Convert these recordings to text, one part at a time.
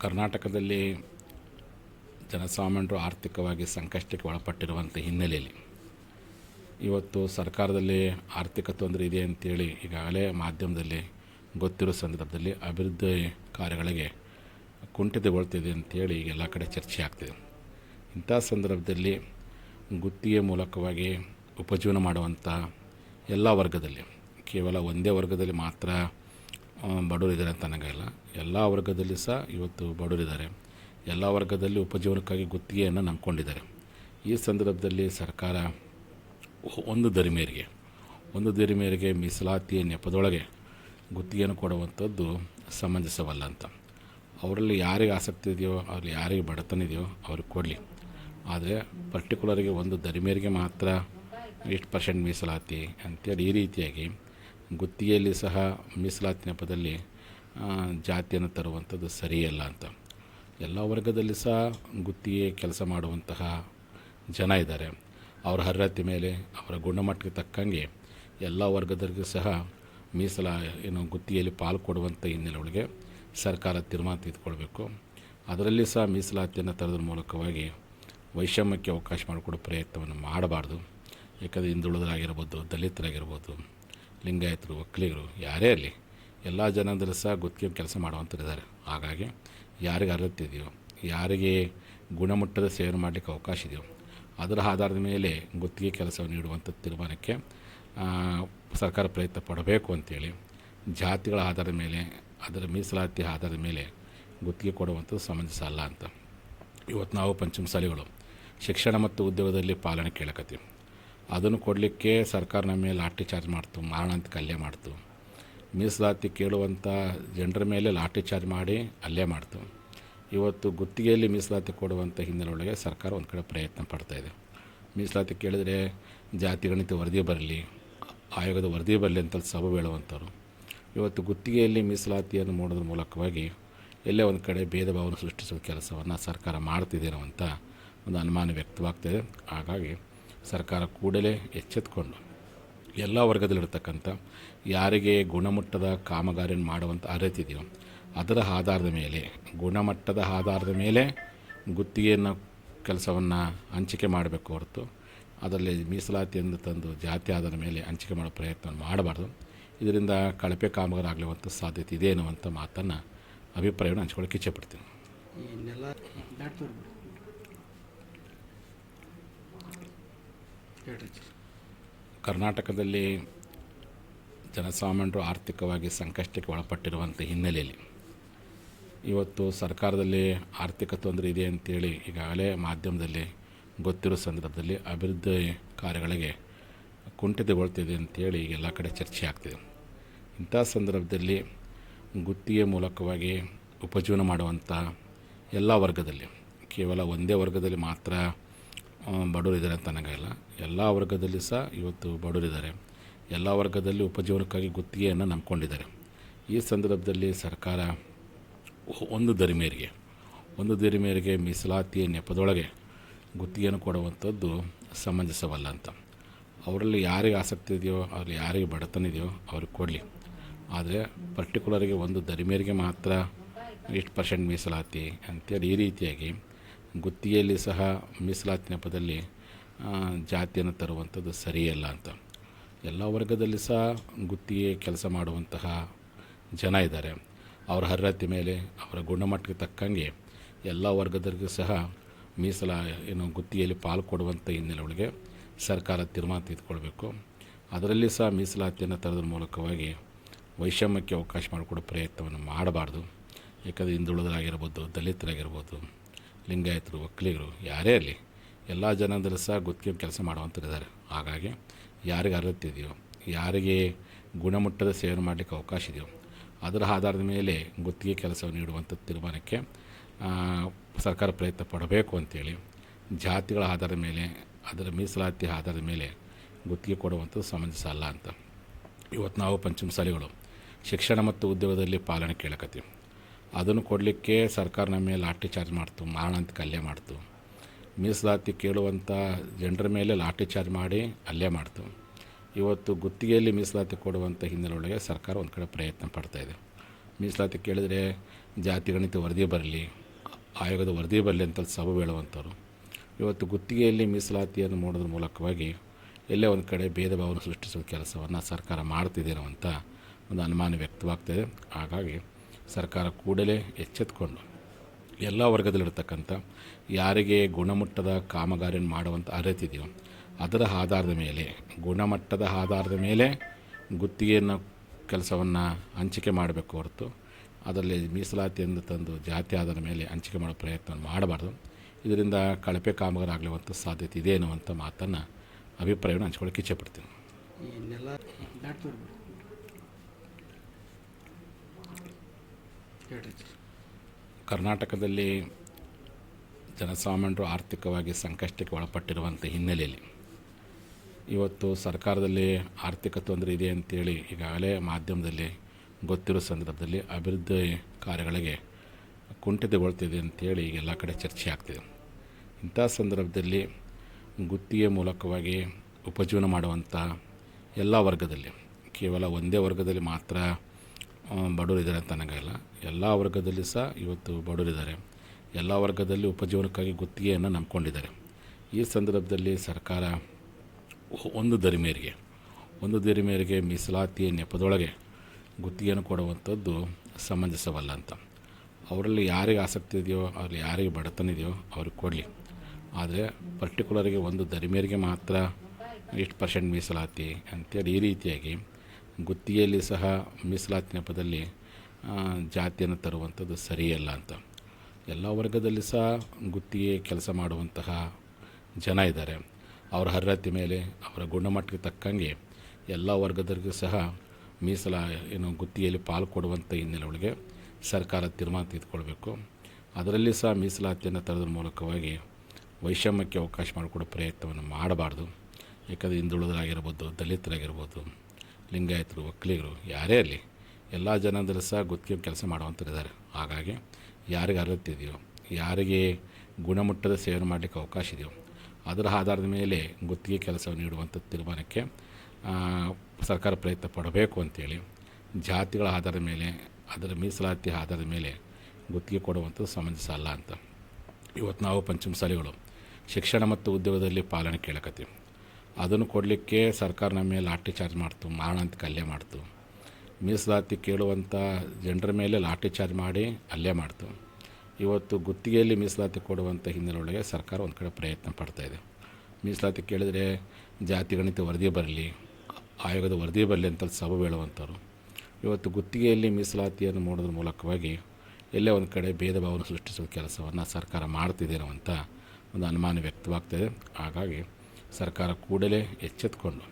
ಕರ್ನಾಟಕದಲ್ಲಿ ಜನಸಾಮಾನ್ಯರು ಆರ್ಥಿಕವಾಗಿ ಸಂಕಷ್ಟಕ್ಕೆ ಒಳಪಟ್ಟಿರುವಂಥ ಹಿನ್ನೆಲೆಯಲ್ಲಿ ಇವತ್ತು ಸರ್ಕಾರದಲ್ಲಿ ಆರ್ಥಿಕ ತೊಂದರೆ ಇದೆ ಅಂತೇಳಿ ಈಗಾಗಲೇ ಮಾಧ್ಯಮದಲ್ಲಿ ಗೊತ್ತಿರೋ ಸಂದರ್ಭದಲ್ಲಿ ಅಭಿವೃದ್ಧಿ ಕಾರ್ಯಗಳಿಗೆ ಕುಂಠಿತಗೊಳ್ತಿದೆ ಅಂತೇಳಿ ಈಗ ಎಲ್ಲ ಕಡೆ ಚರ್ಚೆ ಆಗ್ತಿದೆ. ಇಂಥ ಸಂದರ್ಭದಲ್ಲಿ ಗುತ್ತಿಗೆ ಮೂಲಕವಾಗಿ ಉಪಜೀವನ ಮಾಡುವಂಥ ಎಲ್ಲ ವರ್ಗದಲ್ಲಿ. ಕೇವಲ ಒಂದೇ ವರ್ಗದಲ್ಲಿ ಮಾತ್ರ ಬಡವರಿದ್ದಾರೆ ಅಂತ ಅನ್ನಂಗಿಲ್ಲ ಎಲ್ಲ ವರ್ಗದಲ್ಲಿ ಸಹ ಇವತ್ತು ಬಡವರಿದ್ದಾರೆ ಎಲ್ಲ ವರ್ಗದಲ್ಲಿ ಉಪಜೀವನಕ್ಕಾಗಿ ಗುತ್ತಿಗೆಯನ್ನು ನಂಬ್ಕೊಂಡಿದ್ದಾರೆ. ಈ ಸಂದರ್ಭದಲ್ಲಿ ಸರ್ಕಾರ ಒಂದು ದರಿಮೇರಿಗೆ ಒಂದು ದರಿಮೇರಿಗೆ ಮೀಸಲಾತಿಯ ನೆಪದೊಳಗೆ ಗುತ್ತಿಗೆಯನ್ನು ಕೊಡುವಂಥದ್ದು ಸಮಂಜಸವಲ್ಲ ಅಂತ. ಅವರಲ್ಲಿ ಯಾರಿಗೆ ಆಸಕ್ತಿ ಇದೆಯೋ, ಅವ್ರಲ್ಲಿ ಯಾರಿಗೆ ಬಡತನ ಇದೆಯೋ ಅವ್ರಿಗೆ ಕೊಡಲಿ. ಆದರೆ ಪರ್ಟಿಕ್ಯುಲರಿಗೆ ಒಂದು ದರಿಮೇರಿಗೆ ಮಾತ್ರ ಇಷ್ಟು ಪರ್ಸೆಂಟ್ ಮೀಸಲಾತಿ ಅಂತೇಳಿ ಈ ರೀತಿಯಾಗಿ ಗುತ್ತಿಗೆಯಲ್ಲಿ ಸಹ ಮೀಸಲಾತಿ ನೆಪದಲ್ಲಿ ಜಾತಿಯನ್ನು ತರುವಂಥದ್ದು ಸರಿಯಲ್ಲ ಅಂತ. ಎಲ್ಲ ವರ್ಗದಲ್ಲಿ ಸಹ ಗುತ್ತಿಗೆ ಕೆಲಸ ಮಾಡುವಂತಹ ಜನ ಇದ್ದಾರೆ. ಅವರ ಅರ್ಹತೆ ಮೇಲೆ, ಅವರ ಗುಣಮಟ್ಟಕ್ಕೆ ತಕ್ಕಂಗೆ ಎಲ್ಲ ವರ್ಗದವರಿಗೂ ಸಹ ಮೀಸಲ, ಏನು ಗುತ್ತಿಗೆಯಲ್ಲಿ ಪಾಲು ಕೊಡುವಂಥ ಹಿನ್ನೆಲೆ ಒಳಗೆ ಸರ್ಕಾರ ತೀರ್ಮಾನ ತೆಗೆದುಕೊಳ್ಬೇಕು. ಅದರಲ್ಲಿ ಸಹ ಮೀಸಲಾತಿಯನ್ನು ತರೋದ್ರ ಮೂಲಕವಾಗಿ ವೈಷಮ್ಯಕ್ಕೆ ಅವಕಾಶ ಮಾಡಿಕೊಡೋ ಪ್ರಯತ್ನವನ್ನು ಮಾಡಬಾರ್ದು. ಯಾಕಂದರೆ ಹಿಂದುಳಿದರಾಗಿರ್ಬೋದು ದಲಿತರಾಗಿರ್ಬೋದು, ಲಿಂಗಾಯತರು, ಒಕ್ಕಲಿಗರು, ಯಾರೇ ಇರಲಿ, ಎಲ್ಲ ಜನದಲ್ಲಿ ಸಹ ಗುತ್ತಿಗೆ ಕೆಲಸ ಮಾಡುವಂಥರಿದ್ದಾರೆ ಹಾಗಾಗಿ ಯಾರಿಗೆ ಅರ್ಹತೆ ಇದೆಯೋ, ಯಾರಿಗೆ ಗುಣಮಟ್ಟದ ಸೇವೆ ಮಾಡಲಿಕ್ಕೆ ಅವಕಾಶ ಇದೆಯೋ, ಅದರ ಆಧಾರದ ಮೇಲೆ ಗುತ್ತಿಗೆ ಕೆಲಸವನ್ನು ನೀಡುವಂಥ ತೀರ್ಮಾನಕ್ಕೆ ಸರ್ಕಾರ ಪ್ರಯತ್ನ ಪಡಬೇಕು ಅಂತೇಳಿ ಜಾತಿಗಳ ಆಧಾರದ ಮೇಲೆ, ಅದರ ಮೀಸಲಾತಿ ಆಧಾರದ ಮೇಲೆ ಗುತ್ತಿಗೆ ಕೊಡುವಂಥದ್ದು ಸಮಂಜಸ ಅಲ್ಲ ಅಂತ. ಇವತ್ತು ನಾವು ಪಂಚಮಸಾಲಿಗಳು ಶಿಕ್ಷಣ ಮತ್ತು ಉದ್ಯೋಗದಲ್ಲಿ ಪಾಲನೆ ಕೇಳಕತ್ತೀವಿ. ಅದನ್ನು ಕೊಡಲಿಕ್ಕೆ ಸರ್ಕಾರ ನಮ್ಮ ಮೇಲೆ ಲಾಠಿ ಚಾರ್ಜ್ ಮಾಡ್ತು, ಮಾರಣಾಂತಿಕ ಹಲ್ಲೆ ಮಾಡ್ತು. ಮೀಸಲಾತಿ ಕೇಳುವಂಥ ಜನರ ಮೇಲೆ ಲಾಠಿ ಚಾರ್ಜ್ ಮಾಡಿ ಅಲ್ಲೇ ಮಾಡ್ತು. ಇವತ್ತು ಗುತ್ತಿಗೆಯಲ್ಲಿ ಮೀಸಲಾತಿ ಕೊಡುವಂಥ ಹಿನ್ನೆಲೆಯೊಳಗೆ ಸರ್ಕಾರ ಒಂದು ಕಡೆ ಪ್ರಯತ್ನ ಪಡ್ತಾಯಿದೆ ಮೀಸಲಾತಿ ಕೇಳಿದರೆ ಜಾತಿ, ಗಣಿತ ವರದಿ ಬರಲಿ, ಆಯೋಗದ ವರದಿ ಬರಲಿ ಅಂತ ಸಭೆ ಹೇಳುವಂಥವ್ರು ಇವತ್ತು ಗುತ್ತಿಗೆಯಲ್ಲಿ ಮೀಸಲಾತಿಯನ್ನು ಮಾಡೋದ್ರ ಮೂಲಕವಾಗಿ ಎಲ್ಲೇ ಒಂದು ಕಡೆ ಭೇದ ಭಾವನ ಸೃಷ್ಟಿಸುವ ಕೆಲಸವನ್ನು ಸರ್ಕಾರ ಮಾಡ್ತಿದ್ದೇನೋ ಅಂತ ಒಂದು ಅನುಮಾನ ವ್ಯಕ್ತವಾಗ್ತಿದೆ. ಹಾಗಾಗಿ ಸರ್ಕಾರ ಕೂಡಲೇ ಎಚ್ಚೆತ್ಕೊಂಡು ಎಲ್ಲ ವರ್ಗದಲ್ಲಿರ್ತಕ್ಕಂಥ ಯಾರಿಗೆ ಗುಣಮಟ್ಟದ ಕಾಮಗಾರಿಯನ್ನು ಮಾಡುವಂಥ ಅರ್ಹತೆ ಇದೆಯೋ, ಅದರ ಆಧಾರದ ಮೇಲೆ, ಗುಣಮಟ್ಟದ ಆಧಾರದ ಮೇಲೆ ಗುತ್ತಿಗೆಯನ್ನು, ಕೆಲಸವನ್ನು ಹಂಚಿಕೆ ಮಾಡಬೇಕು ಹೊರತು ಅದರಲ್ಲಿ ಮೀಸಲಾತಿಯನ್ನು ತಂದು ಜಾತಿ ಆಧಾರದ ಮೇಲೆ ಹಂಚಿಕೆ ಮಾಡೋ ಪ್ರಯತ್ನ ಮಾಡಬಾರ್ದು. ಇದರಿಂದ ಕಳಪೆ ಕಾಮಗಾರಿ ಆಗಲಿರುವಂಥ ಸಾಧ್ಯತೆ ಇದೆ ಅನ್ನುವಂಥ ಮಾತನ್ನು ಅಭಿಪ್ರಾಯವನ್ನು ಹಂಚ್ಕೊಳ್ಳೋಕೆ ಇಚ್ಛೆಪಡ್ತೀನಿ ಕರ್ನಾಟಕದಲ್ಲಿ ಜನಸಾಮಾನ್ಯರು ಆರ್ಥಿಕವಾಗಿ ಸಂಕಷ್ಟಕ್ಕೆ ಒಳಪಟ್ಟಿರುವಂಥ ಹಿನ್ನೆಲೆಯಲ್ಲಿ ಇವತ್ತು ಸರ್ಕಾರದಲ್ಲಿ ಆರ್ಥಿಕ ತೊಂದರೆ ಇದೆ ಅಂತೇಳಿ ಈಗಾಗಲೇ ಮಾಧ್ಯಮದಲ್ಲಿ ಗೊತ್ತಿರೋ ಸಂದರ್ಭದಲ್ಲಿ ಅಭಿವೃದ್ಧಿ ಕಾರ್ಯಗಳಿಗೆ ಕುಂಠಿತಗೊಳ್ತಿದೆ ಅಂತೇಳಿ ಎಲ್ಲ ಕಡೆ ಚರ್ಚೆ ಆಗ್ತಿದೆ. ಇಂಥ ಸಂದರ್ಭದಲ್ಲಿ ಗುತ್ತಿಗೆ ಮೂಲಕವಾಗಿ ಉಪಜೀವನ ಮಾಡುವಂಥ ಎಲ್ಲ ವರ್ಗದಲ್ಲಿ ಕೇವಲ ಒಂದೇ ವರ್ಗದಲ್ಲಿ ಮಾತ್ರ ಬಡವರಿದ್ದಾರೆ ಅಂತ ನನಗಾಗಿಲ್ಲ ಎಲ್ಲ ವರ್ಗದಲ್ಲಿ ಸಹ ಇವತ್ತು ಬಡವರಿದ್ದಾರೆ. ಎಲ್ಲ ವರ್ಗದಲ್ಲಿ ಉಪಜೀವನಕ್ಕಾಗಿ ಗುತ್ತಿಗೆಯನ್ನು ನಂಬ್ಕೊಂಡಿದ್ದಾರೆ. ಈ ಸಂದರ್ಭದಲ್ಲಿ ಸರ್ಕಾರ ಒಂದು ದರಿ ಒಂದು ದರಿ ಮೇರೆಗೆ ಮೀಸಲಾತಿಯ ನೆಪದೊಳಗೆ ಗುತ್ತಿಗೆಯನ್ನು ಕೊಡುವಂಥದ್ದು ಸಮಂಜಸವಲ್ಲ ಅಂತ. ಅವರಲ್ಲಿ ಯಾರಿಗೆ ಆಸಕ್ತಿ ಇದೆಯೋ ಅವ್ರಲ್ಲಿ ಯಾರಿಗೆ ಬಡತನ ಇದೆಯೋ ಅವ್ರಿಗೆ ಕೊಡಲಿ. ಆದರೆ ಪರ್ಟಿಕ್ಯುಲರಿಗೆ ಒಂದು ದರಿ ಮಾತ್ರ ಇಷ್ಟು ಪರ್ಸೆಂಟ್ ಮೀಸಲಾತಿ ಅಂತೇಳಿ ಈ ರೀತಿಯಾಗಿ ಗುತ್ತಿಗೆಯಲ್ಲಿ ಸಹ ಮೀಸಲಾತಿ ನೆಪದಲ್ಲಿ ಜಾತಿಯನ್ನು ತರುವಂಥದ್ದು ಸರಿಯಲ್ಲ ಅಂತ. ಎಲ್ಲ ವರ್ಗದಲ್ಲಿ ಸಹ ಗುತ್ತಿಗೆ ಕೆಲಸ ಮಾಡುವಂತಹ ಜನ ಇದ್ದಾರೆ. ಅವರ ಅರ್ಹತೆ ಮೇಲೆ, ಅವರ ಗುಣಮಟ್ಟಕ್ಕೆ ತಕ್ಕಂಗೆ ಎಲ್ಲ ವರ್ಗದವರಿಗೂ ಸಹ ಮೀಸಲ, ಏನು ಗುತ್ತಿಗೆಯಲ್ಲಿ ಪಾಲು ಕೊಡುವಂಥ ಹಿನ್ನೆಲೆ ಒಳಗೆ ಸರ್ಕಾರ ತೀರ್ಮಾನ ತೆಗೆದುಕೊಳ್ಬೇಕು. ಅದರಲ್ಲಿ ಸಹ ಮೀಸಲಾತಿಯನ್ನು ತರೋದ್ರ ಮೂಲಕವಾಗಿ ವೈಷಮ್ಯಕ್ಕೆ ಅವಕಾಶ ಮಾಡಿಕೊಡೋ ಪ್ರಯತ್ನವನ್ನು ಮಾಡಬಾರ್ದು. ಯಾಕಂದರೆ ಹಿಂದುಳಿದರಾಗಿರ್ಬೋದು, ದಲಿತರಾಗಿರ್ಬೋದು ಲಿಂಗಾಯತರು, ಒಕ್ಕಲಿಗರು, ಯಾರೇ ಇರಲಿ, ಎಲ್ಲ ಜನದಲ್ಲಿ ಸಹ ಗುತ್ತಿಗೆ ಕೆಲಸ ಮಾಡುವಂಥರಿದ್ದಾರೆ ಹಾಗಾಗಿ ಯಾರಿಗೆ ಅರ್ಹತೆ ಇದೆಯೋ, ಯಾರಿಗೆ ಗುಣಮಟ್ಟದ ಸೇವನೆ ಮಾಡಲಿಕ್ಕೆ ಅವಕಾಶ ಇದೆಯೋ, ಅದರ ಆಧಾರದ ಮೇಲೆ ಗುತ್ತಿಗೆ ಕೆಲಸವನ್ನು ನೀಡುವಂಥ ತೀರ್ಮಾನಕ್ಕೆ ಸರ್ಕಾರ ಪ್ರಯತ್ನ ಪಡಬೇಕು ಅಂತೇಳಿ ಜಾತಿಗಳ ಆಧಾರದ ಮೇಲೆ, ಅದರ ಮೀಸಲಾತಿ ಆಧಾರದ ಮೇಲೆ ಗುತ್ತಿಗೆ ಕೊಡುವಂಥದ್ದು ಸಮಂಜಸ ಅಲ್ಲ ಅಂತ. ಇವತ್ತು ನಾವು ಪಂಚಮಸಾಲಿಗಳು ಶಿಕ್ಷಣ ಮತ್ತು ಉದ್ಯೋಗದಲ್ಲಿ ಪಾಲನೆ ಕೇಳಕತ್ತೀವಿ. ಅದನ್ನು ಕೊಡಲಿಕ್ಕೆ ಸರ್ಕಾರ ನಮ್ಮ ಮೇಲೆ ಲಾಠಿ ಚಾರ್ಜ್ ಮಾಡ್ತು ಅಂತ ಹಲ್ಲೆ ಮಾಡ್ತು. ಮೀಸಲಾತಿ ಕೇಳುವಂಥ ಜನರ ಮೇಲೆ ಲಾಠಿ ಚಾರ್ಜ್ ಮಾಡಿ ಅಲ್ಲೇ ಮಾಡ್ತು. ಇವತ್ತು ಗುತ್ತಿಗೆಯಲ್ಲಿ ಮೀಸಲಾತಿ ಕೊಡುವಂಥ ಹಿನ್ನೆಲೆಯೊಳಗೆ ಸರ್ಕಾರ ಒಂದು ಕಡೆ ಪ್ರಯತ್ನ ಪಡ್ತಾಯಿದೆ ಮೀಸಲಾತಿ ಕೇಳಿದರೆ ಜಾತಿ, ಗಣಿತ ವರದಿ ಬರಲಿ, ಆಯೋಗದ ವರದಿ ಬರಲಿ ಅಂತ ಸಭೆ ಹೇಳುವಂಥವ್ರು ಇವತ್ತು ಗುತ್ತಿಗೆಯಲ್ಲಿ ಮೀಸಲಾತಿಯನ್ನು ಮಾಡೋದ್ರ ಮೂಲಕವಾಗಿ ಎಲ್ಲೇ ಒಂದು ಕಡೆ ಭೇದ ಭಾವನೆ ಸೃಷ್ಟಿಸುವ ಕೆಲಸವನ್ನು ಸರ್ಕಾರ ಮಾಡ್ತಿದ್ದೀರೋ ಅಂತ ಒಂದು ಅನುಮಾನ ವ್ಯಕ್ತವಾಗ್ತಾಯಿದೆ ಹಾಗಾಗಿ ಸರ್ಕಾರ ಕೂಡಲೇ ಎಚ್ಚೆತ್ಕೊಂಡು ಎಲ್ಲ ವರ್ಗದಲ್ಲಿರ್ತಕ್ಕಂಥ ಯಾರಿಗೆ ಗುಣಮಟ್ಟದ ಕಾಮಗಾರಿಯನ್ನು ಮಾಡುವಂಥ ಅರ್ಹತೆ ಇದೆಯೋ, ಅದರ ಆಧಾರದ ಮೇಲೆ, ಗುಣಮಟ್ಟದ ಆಧಾರದ ಮೇಲೆ ಗುತ್ತಿಗೆಯನ್ನು, ಕೆಲಸವನ್ನು ಹಂಚಿಕೆ ಮಾಡಬೇಕು ಹೊರತು ಅದರಲ್ಲಿ ಮೀಸಲಾತಿಯನ್ನು ತಂದು ಜಾತಿ ಆಧಾರದ ಮೇಲೆ ಹಂಚಿಕೆ ಮಾಡೋ ಪ್ರಯತ್ನ ಮಾಡಬಾರ್ದು. ಇದರಿಂದ ಕಳಪೆ ಕಾಮಗಾರಿ ಆಗಲಿರುವಂಥ ಸಾಧ್ಯತೆ ಇದೆ ಅನ್ನುವಂಥ ಮಾತನ್ನು ಅಭಿಪ್ರಾಯವನ್ನು ಹಂಚ್ಕೊಳ್ಳೋಕೆ ಇಚ್ಛೆಪಡ್ತೀನಿ ಕರ್ನಾಟಕದಲ್ಲಿ ಜನಸಾಮಾನ್ಯರು ಆರ್ಥಿಕವಾಗಿ ಸಂಕಷ್ಟಕ್ಕೆ ಒಳಪಟ್ಟಿರುವಂಥ ಹಿನ್ನೆಲೆಯಲ್ಲಿ ಇವತ್ತು ಸರ್ಕಾರದಲ್ಲಿ ಆರ್ಥಿಕ ತೊಂದರೆ ಇದೆ ಅಂತೇಳಿ ಈಗಾಗಲೇ ಮಾಧ್ಯಮದಲ್ಲಿ ಗೊತ್ತಿರೋ ಸಂದರ್ಭದಲ್ಲಿ ಅಭಿವೃದ್ಧಿ ಕಾರ್ಯಗಳಿಗೆ ಕುಂಠಿತಗೊಳ್ತಿದೆ ಅಂತೇಳಿ ಈಗ ಎಲ್ಲ ಕಡೆ ಚರ್ಚೆ ಆಗ್ತಿದೆ. ಇಂಥ ಸಂದರ್ಭದಲ್ಲಿ ಗುತ್ತಿಗೆ ಮೂಲಕವಾಗಿ ಉಪಜೀವನ ಮಾಡುವಂಥ ಎಲ್ಲ ವರ್ಗದಲ್ಲಿ, ಕೇವಲ ಒಂದೇ ವರ್ಗದಲ್ಲಿ ಮಾತ್ರ ಬಡವರಿದ್ದಾರೆ ಅಂತ ಅನ್ನೋಂಗಿಲ್ಲ ಎಲ್ಲ ವರ್ಗದಲ್ಲಿ ಸಹ ಇವತ್ತು ಬಡವರಿದ್ದಾರೆ. ಎಲ್ಲ ವರ್ಗದಲ್ಲಿ ಉಪಜೀವನಕ್ಕಾಗಿ ಗುತ್ತಿಗೆಯನ್ನು ನಂಬ್ಕೊಂಡಿದ್ದಾರೆ. ಈ ಸಂದರ್ಭದಲ್ಲಿ ಸರ್ಕಾರ ಒಂದು ದರಿಮೇರಿಗೆ ಒಂದು ದರಿಮೇರಿಗೆ ಮೀಸಲಾತಿಯ ಮೀಸಲಾತಿ ನೆಪದೊಳಗೆ ಗುತ್ತಿಗೆಯನ್ನು ಕೊಡುವಂಥದ್ದು ಸಮಂಜಸವಲ್ಲ ಅಂತ. ಅವರಲ್ಲಿ ಯಾರಿಗೆ ಆಸಕ್ತಿ ಇದೆಯೋ ಅವ್ರಲ್ಲಿ ಯಾರಿಗೆ ಬಡತನ ಇದೆಯೋ ಅವ್ರಿಗೆ ಕೊಡಲಿ. ಆದರೆ ಪರ್ಟಿಕ್ಯುಲರಿಗೆ ಒಂದು ದರಿಮೇರಿಗೆ ಮಾತ್ರ ಇಷ್ಟು ಪರ್ಸೆಂಟ್ ಮೀಸಲಾತಿ ಅಂತೇಳಿ ಈ ರೀತಿಯಾಗಿ ಗುತ್ತಿಗೆಯಲ್ಲಿ ಸಹ ಮೀಸಲಾತಿ ನೆಪದಲ್ಲಿ ಜಾತಿಯನ್ನು ತರುವಂಥದ್ದು ಸರಿಯಲ್ಲ ಅಂತ. ಎಲ್ಲ ವರ್ಗದಲ್ಲಿ ಸಹ ಗುತ್ತಿಗೆ ಕೆಲಸ ಮಾಡುವಂತಹ ಜನ ಇದ್ದಾರೆ. ಅವರ ಅರ್ಹತೆ ಮೇಲೆ, ಅವರ ಗುಣಮಟ್ಟಕ್ಕೆ ತಕ್ಕಂಗೆ ಎಲ್ಲ ವರ್ಗದವರಿಗೂ ಸಹ ಮೀಸಲ, ಏನು ಗುತ್ತಿಗೆಯಲ್ಲಿ ಪಾಲು ಕೊಡುವಂಥ ಹಿನ್ನೆಲೆಗಳಿಗೆ ಸರ್ಕಾರ ತೀರ್ಮಾನ ತೆಗೆದುಕೊಳ್ಬೇಕು. ಅದರಲ್ಲಿ ಸಹ ಮೀಸಲಾತಿಯನ್ನು ತರೋದ್ರ ಮೂಲಕವಾಗಿ ವೈಷಮ್ಯಕ್ಕೆ ಅವಕಾಶ ಮಾಡಿಕೊಡೋ ಪ್ರಯತ್ನವನ್ನು ಮಾಡಬಾರ್ದು. ಯಾಕಂದರೆ ಹಿಂದುಳಿದರಾಗಿರ್ಬೋದು, ದಲಿತರಾಗಿರ್ಬೋದು ಲಿಂಗಾಯತರು ಒಕ್ಕಲಿಗರು ಯಾರೇ ಇರಲಿ, ಎಲ್ಲ ಜನದಲ್ಲಿ ಸಹ ಗುತ್ತಿಗೆ ಕೆಲಸ ಮಾಡುವಂಥರಿದ್ದಾರೆ ಹಾಗಾಗಿ ಯಾರಿಗೆ ಅರ್ಹತೆ ಇದೆಯೋ, ಯಾರಿಗೆ ಗುಣಮಟ್ಟದ ಸೇವನೆ ಮಾಡಲಿಕ್ಕೆ ಅವಕಾಶ ಇದೆಯೋ, ಅದರ ಆಧಾರದ ಮೇಲೆ ಗುತ್ತಿಗೆ ಕೆಲಸವನ್ನು ನೀಡುವಂಥ ತೀರ್ಮಾನಕ್ಕೆ ಸರ್ಕಾರ ಪ್ರಯತ್ನ ಪಡಬೇಕು ಅಂತೇಳಿ ಜಾತಿಗಳ ಆಧಾರದ ಮೇಲೆ, ಅದರ ಮೀಸಲಾತಿ ಆಧಾರದ ಮೇಲೆ ಗುತ್ತಿಗೆ ಕೊಡುವಂಥದ್ದು ಸಮಂಜಸ ಅಲ್ಲ ಅಂತ. ಇವತ್ತು ನಾವು ಪಂಚಮಸಾಲಿಗಳು ಶಿಕ್ಷಣ ಮತ್ತು ಉದ್ಯೋಗದಲ್ಲಿ ಪಾಲನೆ ಕೇಳಕತ್ತೀವಿ. ಅದನ್ನು ಕೊಡಲಿಕ್ಕೆ ಸರ್ಕಾರ ನಮ್ಮ ಮೇಲೆ ಲಾಠಿ ಚಾರ್ಜ್ ಮಾಡ್ತು, ಮಾರಣ ಅಂತ ಕಲ್ಲೆ ಮಾಡ್ತು. ಮೀಸಲಾತಿ ಕೇಳುವಂಥ ಜನರ ಮೇಲೆ ಲಾಠಿ ಚಾರ್ಜ್ ಮಾಡಿ ಅಲ್ಲೇ ಮಾಡ್ತು. ಇವತ್ತು ಗುತ್ತಿಗೆಯಲ್ಲಿ ಮೀಸಲಾತಿ ಕೊಡುವಂಥ ಹಿನ್ನೆಲೆಯೊಳಗೆ ಸರ್ಕಾರ ಒಂದು ಕಡೆ ಪ್ರಯತ್ನ ಪಡ್ತಾಯಿದೆ ಮೀಸಲಾತಿ ಕೇಳಿದರೆ ಜಾತಿ, ಗಣಿತ ವರದಿ ಬರಲಿ, ಆಯೋಗದ ವರದಿ ಬರಲಿ ಅಂತ ಸಭೆ ಹೇಳುವಂಥವ್ರು ಇವತ್ತು ಗುತ್ತಿಗೆಯಲ್ಲಿ ಮೀಸಲಾತಿಯನ್ನು ಮಾಡೋದ್ರ ಮೂಲಕವಾಗಿ ಎಲ್ಲೇ ಒಂದು ಕಡೆ ಭೇದ ಭಾವನೆ ಸೃಷ್ಟಿಸುವ ಕೆಲಸವನ್ನು ಸರ್ಕಾರ ಮಾಡ್ತಿದ್ದೇನೋ ಅಂತ ಒಂದು ಅನುಮಾನ ವ್ಯಕ್ತವಾಗ್ತಾಯಿದೆ ಹಾಗಾಗಿ ಸರ್ಕಾರ ಕೂಡಲೇ ಎಚ್ಚೆತ್ಕೊಂಡು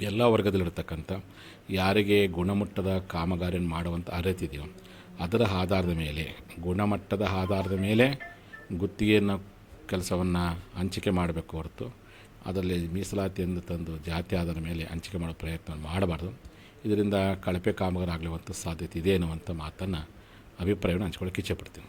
ಎಲ್ಲ ವರ್ಗದಲ್ಲಿರ್ತಕ್ಕಂಥ ಯಾರಿಗೆ ಗುಣಮಟ್ಟದ ಕಾಮಗಾರಿಯನ್ನು ಮಾಡುವಂಥ ಅರ್ಹತೆ ಇದೆಯೋ ಅದರ ಆಧಾರದ ಮೇಲೆ, ಗುಣಮಟ್ಟದ ಆಧಾರದ ಮೇಲೆ ಗುತ್ತಿಗೆಯನ್ನು ಕೆಲಸವನ್ನು ಹಂಚಿಕೆ ಮಾಡಬೇಕು ಹೊರತು ಅದರಲ್ಲಿ ಮೀಸಲಾತಿಯನ್ನು ತಂದು ಜಾತಿ ಆಧಾರದ ಮೇಲೆ ಹಂಚಿಕೆ ಮಾಡೋ ಪ್ರಯತ್ನ ಮಾಡಬಾರ್ದು. ಇದರಿಂದ ಕಳಪೆ ಕಾಮಗಾರಿ ಆಗಲಿರುವಂಥ ಸಾಧ್ಯತೆ ಇದೆ ಅನ್ನುವಂಥ ಮಾತನ್ನು ಅಭಿಪ್ರಾಯವನ್ನು ಹಂಚ್ಕೊಳ್ಳೋಕೆ ಇಚ್ಛೆಪಡ್ತೀನಿ